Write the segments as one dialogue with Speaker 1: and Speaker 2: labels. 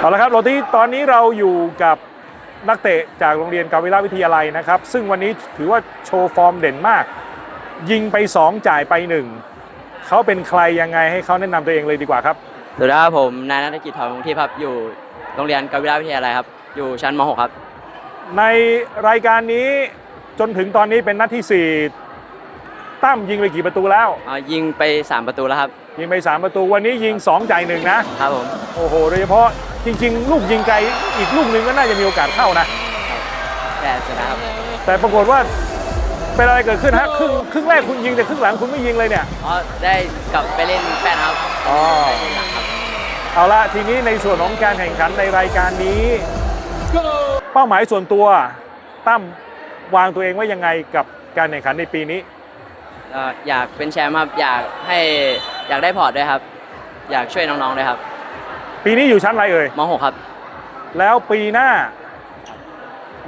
Speaker 1: เอาละครับเราที่ตอนนี้เราอยู่กับนักเตะจากโรงเรียนกาวิลาวิทยาลัยนะครับ ซึ่งวันนี้ถือว่าโชว์ฟอร์มเด่นมาก ยิงไป 2 จ่ายไป 1 เขาเป็นใครยังไงให้เขาแนะนำตัวเองเลยดีกว่าครับ
Speaker 2: สวัสดีครับผมนายนัฐกิจทองที่ครับอยู่โรงเรียนกาวิลาวิทยาลัยครับ อยู่ชั้นม .6 ครับ
Speaker 1: ในรายการนี้จนถึงตอนนี้เป็นนัดที่ 4 ตั้มยิงไปกี่ประตูแล้ว
Speaker 2: เอายิงไป 3 ประตูแล้วครับ
Speaker 1: ยิงไป 3 ประตูวันนี้ยิง 2 จ่ายหนึ่งนะ
Speaker 2: ครับผม
Speaker 1: โอ้โหโดยเฉพาะ จริง ๆ ลูกยิงไกลอีกลูกหนึ่งก็น่าจะมีโอกาสเข้านะ
Speaker 2: แต่ชนะครับ
Speaker 1: แต่ปรากฏว่าเป็นอะไรเกิดขึ้นฮะครึ่งครึ่งแรกคุณยิงแต่ครึ่งหลังคุณไม่ยิงเลยเนี่ย
Speaker 2: อ๋อได้กลับไปเล่นแป้นครับ
Speaker 1: อ๋อ
Speaker 2: ไปเล่นหลังครับ
Speaker 1: เอาละทีนี้ในส่วนของการแข่งขันในรายการนี้ เป้าหมายส่วนตัวตั้มวางตัวเองไว้ยังไงกับการแข่งขันในปีนี้
Speaker 2: เอ่ออยากเป็นแชมป์ครับอยากให้อยากได้พอร์ตด้วยครับ อยากช่วยน้องๆด้วยครับ
Speaker 1: ปีนี้อยู่ชั้นอะไรเอ่ย
Speaker 2: ม .6 ครับ
Speaker 1: แล้วปีหน้า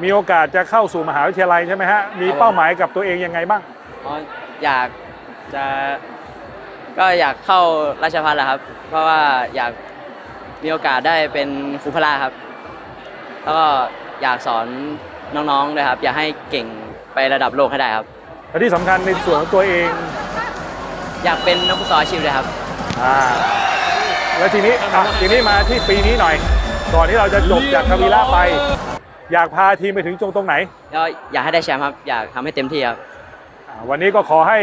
Speaker 1: มีโอกาสจะเข้าสู่มหาวิทยาลัยใช่ไหมฮะ มีเป้าหมายกับตัวเองยังไงบ้าง
Speaker 2: อ๋ออยากจะก็อยากเข้าราชภัฏแหละครับ เพราะว่าอยากมีโอกาสได้เป็นครูพละครับ แล้วก็อยากสอนน้องๆด้วยครับ อยากให้เก่งไประดับโลกให้ได้ครับ
Speaker 1: และที่สำคัญในส่วนของตัวเอง
Speaker 2: อยากเป็นนักฟุตซอลอาชีพเลยครับ
Speaker 1: อ่า แล้วทีนี้อะทีนี้มาที่ปีนี้หน่อย ก่อนที่เราจะจบจากคาวีล่าไป อยากพาทีมไปถึงตรงตรงไหน
Speaker 2: แล้วอยากให้ได้แชมป์ครับ อยากทำให้เต็มที่ครับ
Speaker 1: อ่าวันนี้ก็ขอให้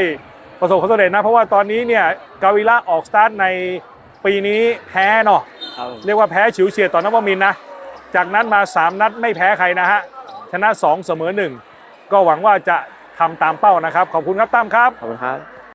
Speaker 1: ประสบความสำเร็จนะ เพราะว่าตอนนี้เนี่ยกาวิล่าออกสตาร์ทในปีนี้แพ้เนาะ
Speaker 2: ครับ
Speaker 1: เรียกว่าแพ้ฉิวเฉียดต่อนวมินทร์นะ จากนั้นมา 3 นัดไม่แพ้ใครนะฮะ ชนะ 2 เสมอ 1 ก็หวังว่าจะทำตามเป้านะครับ ขอบคุณครับตั้มครับ
Speaker 2: ขอบคุณครับ